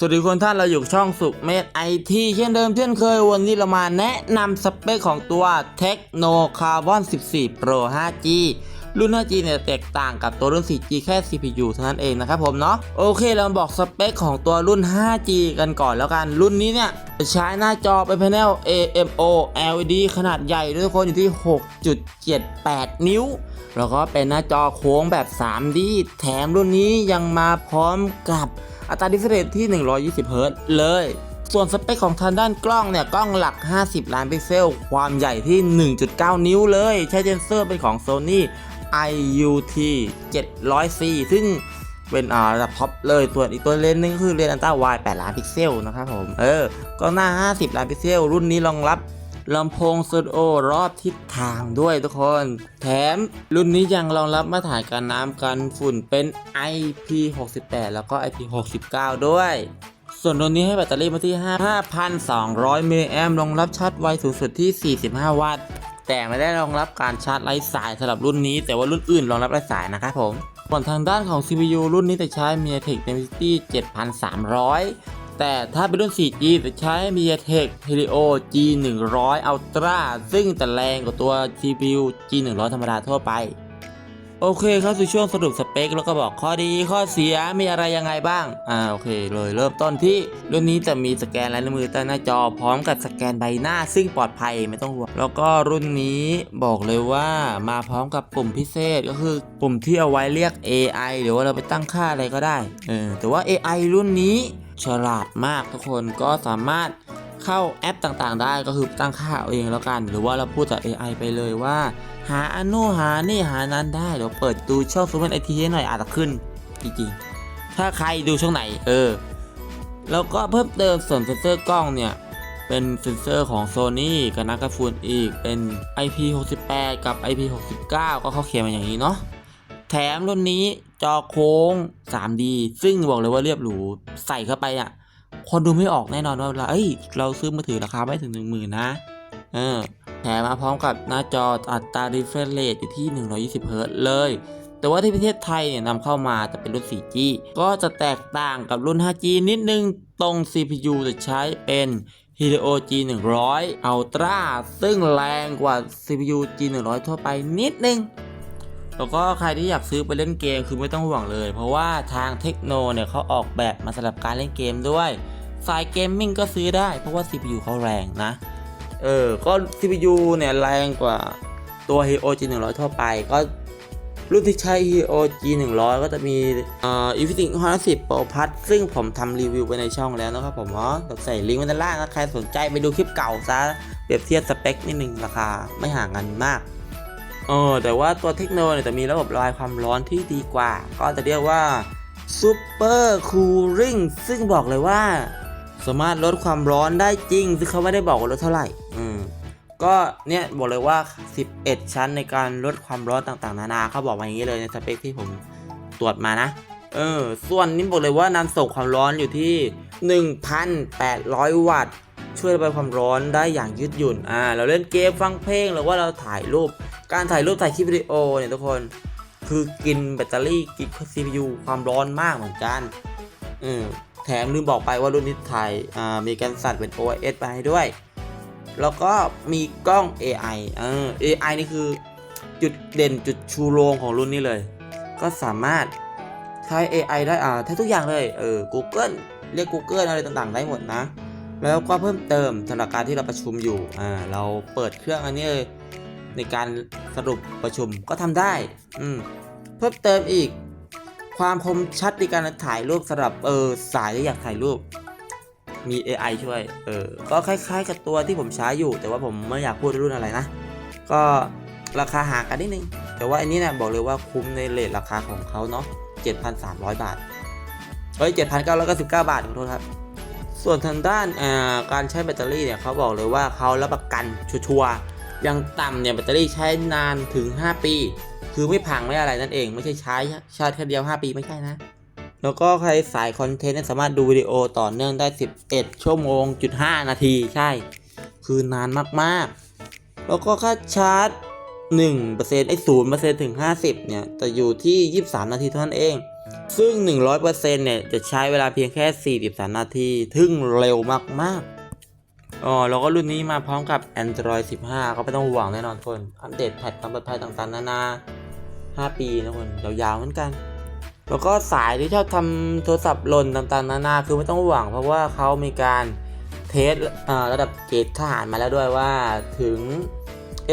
สวัสดีคนท่านเราอยู่ช่องสุขเมธไอทีเช่นเดิมเช่นเคยวันนี้เรามาแนะนำสเปคของตัว Techno Carbon 14 Pro 5G รุ่น 5G เนี่ยแตกต่างกับตัวรุ่น 4G แค่ CPU เท่านั้นเองนะครับผมเนาะโอเคเรามาบอกสเปคของตัวรุ่น 5G กันก่อนแล้วกัน รุ่นนี้เนี่ยใช้หน้าจอเป็น panel AMO LED ขนาดใหญ่ด้วยทุกคนอยู่ที่ 6.78 นิ้ว แล้วก็เป็นหน้าจอโค้งแบบ 3D แถมรุ่นนี้ยังมาพร้อมกับ อัตราดิฟเฟรนที่ 120 เฮิรตซ์เลย ส่วนสเปคของทางด้านกล้องเนี่ย กล้องหลัก 50 ล้านพิกเซล ความใหญ่ที่ 1.9 นิ้วเลย ใช้เซนเซอร์เป็นของ Sony IUT 700C ซึ่งเป็นอ่าระดับท็อปเลยส่วนอีกตัวเลนส์นึงคือเลนส์อัลตร้าไวด์8ล้านพิกเซลนะครับผม เออกล้องหน้า 50 ล้านพิกเซล รุ่นนี้รองรับ ลำโพงสตูดิโอรอบทิศทางด้วยทุกคน แถมรุ่นนี้ยังรองรับมาตรฐานการน้ำกันฝุ่นเป็น IP68 แล้วก็ IP69 ด้วยส่วนตัวนี้ให้แบตเตอรี่มาที่ 5,200 มิลลิแอมรองรับชาร์จไวสูงสุดที่ 45 วัตต์ แต่ไม่ได้รองรับการชาร์จไร้สายสำหรับรุ่นนี้ แต่ว่ารุ่นอื่นรองรับไร้สายนะครับผมส่วนทางด้านของ CPU รุ่นนี้จะใช้ MediaTek Dimensity 7300 แต่ถ้าเป็นรุ่น 4G จะใช้ MediaTek Helio G100 Ultra ซึ่งจะแรงกว่าตัว CPU G100 ธรรมดาทั่วไป โอเคเข้าสู่ช่วงสรุปสเปค แล้วก็บอกข้อดีข้อเสียมีอะไรยังไงบ้าง อ่าโอเคเลยเริ่มต้นที่รุ่นนี้จะมีสแกนลายนิ้วมือใต้หน้าจอพร้อมกับสแกนใบหน้า ซึ่งปลอดภัยไม่ต้องห่วงแล้วก็รุ่นนี้บอกเลยว่ามาพร้อมกับปุ่มพิเศษก็คือปุ่มที่เอาไว้เรียก AI หรือว่าเราไปตั้งค่าอะไรก็ได้เออแต่ว่า AI รุ่นนี้ ฉลาดมากทุกคนก็สามารถเข้าแอปต่างๆ ได้ก็คือตั้งค่าเอาเองแล้วกัน หรือว่าเราพูดจาก AI ไปเลยว่า หาอันนู้นหานี่หานั้นได้เดี๋ยวเปิดดูช่องซูเปอร์ไอทีให้หน่อยอาจจะขึ้นจริงๆถ้าใครดูช่องไหนเออแล้วก็เพิ่มเติมส่วนเซนเซอร์กล้องเนี่ยเป็นเซนเซอร์ของ Sony กับนักกระฟูนอีกเป็น IP68 กับ IP69 ก็เขาเขียนมาอย่างนี้เนาะแถมรุ่นนี้ จอโค้ง 3D ซึ่งบอกเลยว่าเรียบหรูใส่เข้าไปอะคนดูไม่ออกแน่นอนว่าเวลาเอ้ย เราซื้อมือถือราคาไม่ถึง 1 0,000 นะ เออแถมมาพร้อมกับหน้าจออัตรา refresh rate อยู่ที่ 120เฮิรตเลย แต่ว่าที่ประเทศไทยเนี่ยนำเข้ามาจะเป็นรุ่น 4G ก็จะแตกต่างกับรุ่น 5G นิดนึง ตรง CPU จะใช้เป็น Helio G100 Ultra ซึ่งแรงกว่า CPU G100 ทั่วไปนิดนึง แล้วก็ใครที่อยากซื้อไปเล่นเกมคือไม่ต้องห่วงเลย เพราะว่าทางเทคโนเนี่ยเขาออกแบบมาสำหรับการเล่นเกมด้วยสายเกมมิ่งก็ซื้อได้เพราะว่า CPU เขาแรงนะ เออ ก็ CPU เนี่ยแรงกว่าตัว Helio G100 ทั่วไป ก็รุ่นที่ใช้ Helio G100 ก็จะมีเอ่อ Infinix 150 Pro Plus ซึ่งผมทำรีวิวไปในช่องแล้วนะครับผมเนาะใส่ลิงก์ไว้ด้านล่างนะใครสนใจไปดูคลิปเก่าซะ เปรียบเทียบสเปคนิดนึงราคาไม่ห่างกันมาก เออแต่ว่าตัวเทคโนเนี่ยจะมีระบบระบายความร้อนที่ดีกว่า ก็จะเรียกว่า Super Cooling ซึ่งบอกเลยว่าสามารถลดความร้อนได้จริง ซึ่งเขาไม่ได้บอกว่าลดเท่าไหร่ อืมก็เนี่ยบอกเลยว่า 11 ชั้นในการลดความร้อนต่างๆ นานาเขาบอกมาอย่างนี้เลยในสเปคที่ผมตรวจมานะ เออ ส่วนนี้บอกเลยว่านำส่งความร้อนอยู่ที่ 1,800 วัตต์ ช่วยระบายความร้อนได้อย่างยืดหยุ่น อ่า เราเล่นเกมฟังเพลงหรือว่าเราถ่ายรูป การถ่ายรูปถ่ายคลิปวิดีโอเนี่ยทุกคน คือกินแบตเตอรี่กิน CPU ความร้อนมากเหมือนกันอืมแถมลืมบอกไปว่ารุ่นนี้ถ่ายอ่ามีการสั่นเป็น OIS ไปให้ด้วย แล้วก็มีกล้อง AI เออ AI นี่คือจุดเด่นจุดชูโรงของรุ่นนี้เลย ก็สามารถใช้ AI ได้อ่าใช้ทุกอย่างเลยเออ Google เรียก Google อะไรต่างๆ ได้หมดนะ แล้วก็เพิ่มเติมสำหรับการที่เราประชุมอยู่อ่าเราเปิดเครื่องอันนี้เลย ในการสรุปประชุมก็ทำได้ อืมเพิ่มเติมอีก ความคมชัดในการถ่ายรูปสำหรับเออสายที่อยากถ่ายรูป มี AI ช่วย เออ ก็คล้าย ๆ กับตัวที่ผมใช้อยู่ แต่ว่าผมไม่อยากพูดรุ่นอะไรนะ ก็ราคาห่างกันนิดนึง แต่ว่าอันนี้เนี่ยบอกเลยว่าคุ้มในเลทราคาของเขาเนาะ7,300 บาท เฮ้ย 7,999 บาทขอโทษครับ ส่วนทางด้านการใช้แบตเตอรี่เนี่ยเขาบอกเลยว่าเขารับประกันชัวร์ อยังต่ำเนี่ยแบตเตอรี่ใช้นานถึง 5 ปี คือไม่พังไม่อะไรนั่นเอง ไม่ใช่ใช้ชาร์จแค่เดียว 5 ปีไม่ใช่นะ แล้วก็ใครสายคอนเทนต์เนี่ยสามารถดูวิดีโอต่อเนื่องได้ 11 ชั่วโมงจุด5นาทีใช่ คือนานมากๆ แล้วก็ค่าชาร์จ1%ไอ้ศูนย์เปอร์เซ็นต์ถึง 50เนี่ยจะอยู่ที่ 23 นาทีเท่านั้นเอง ซึ่ง 100%เนี่ยจะใช้เวลาเพียงแค่ 43 นาที ทึ่งเร็วมากๆ อ๋อแล้วก็รุ่นนี้มาพร้อมกับ Android 15 ก็ไม่ต้องห่วงแน่นอนคน อัปเดตแพทความปลอดภัยต่างๆ นานา 5 ปีนะคน ยาวๆเหมือนกัน แล้วก็สายที่ชอบทำโทรศัพท์หล่นต่างๆ นานา คือไม่ต้องห่วง เพราะว่าเขามีการเทสระดับเกรดทหารมาแล้วด้วยว่าถึง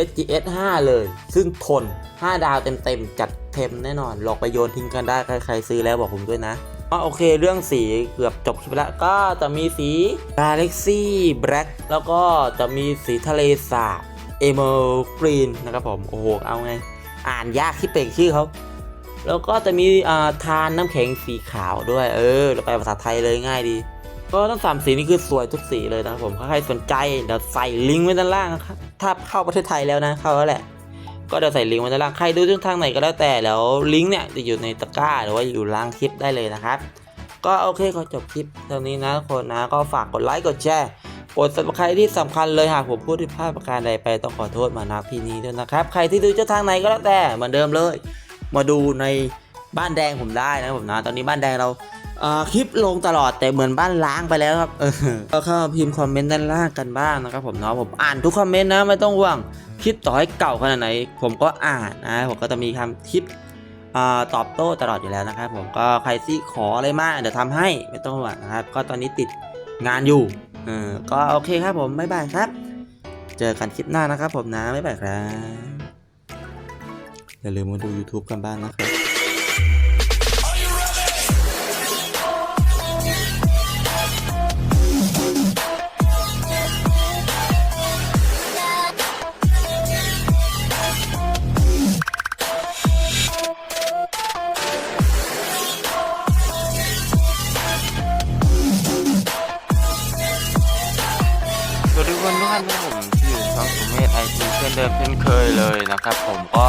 SGS 5 เลย ซึ่งทน 5 ดาวเต็มๆ จัดเต็มแน่นอน หลอกไปโยนทิ้งกันได้ ใครๆซื้อแล้วบอกผมด้วยนะ อ๋อโอเคเรื่องสีเกือบจบคลิปแล้วก็จะมีสี Galaxy Black แล้วก็จะมีสีทะเลสาบ Emerald Green นะครับผม โอ้โห เอาไง อ่านยากที่เป่งชื่อเขาแล้วก็จะมีอ่าทานน้ำแข็งสีขาวด้วย เออเราไปภาษาไทยเลยง่ายดี ก็ทั้งสามสีนี้คือสวยทุกสีเลยนะครับผม ถ้าใครสนใจเดี๋ยวใส่ลิงก์ไว้ด้านล่างนะครับ ถ้าเข้าประเทศไทยแล้วนะ เข้าแล้วแหละ ก็เดี๋ยวใส่ลิงก์ไว้ด้านล่างใครดูช่องทางไหนก็แล้วแต่แล้วลิงก์เนี่ยจะอยู่ในตะกร้าหรือว่าอยู่ล่างคลิปได้เลยนะครับ ก็โอเคขอจบคลิปเท่านี้นะคนนะก็ฝากกดไลค์กดแชร์กด subscribe ที่สำคัญเลยหากผมพูดที่พลาดประการใดไปต้องขอโทษมาณที่นี้ด้วยนะครับ ใครที่ดูช่องทางไหนก็แล้วแต่เหมือนเดิมเลย มาดูในบ้านแดงผมได้นะผมนะตอนนี้บ้านแดงเราคลิปลงตลอดแต่เหมือนบ้านล้างไปแล้วครับก็เข้าพิมพ์คอมเมนต์ด้านล่างกันบ้างนะครับผมเนาะผมอ่านทุกคอมเมนต์นะไม่ต้องห่วง ลิปต่อให้เก่าขนาดไหน ผมก็อ่านนะผมก็จะมีคำคลิปอตอบโต้ตลอดอยู่แล้วนะครับ ผมก็ใครซี่ขออะไรมากเดี๋ยวทำให้ไม่ต้องห่วงนะครับ ก็ตอนนี้ติดงานอยู่เออก็โอเคครับผมบ๊ายบายครับ เจอกันคลิปหน้านะครับผมนะบ๊ายบายครับอย่าลืมมาดู YouTube กันบ้างนะครับานนะผมที่อยู่ช่องสุเมธไอทีเช่นเดิมเช่นเคยเลยนะครับ ผมก็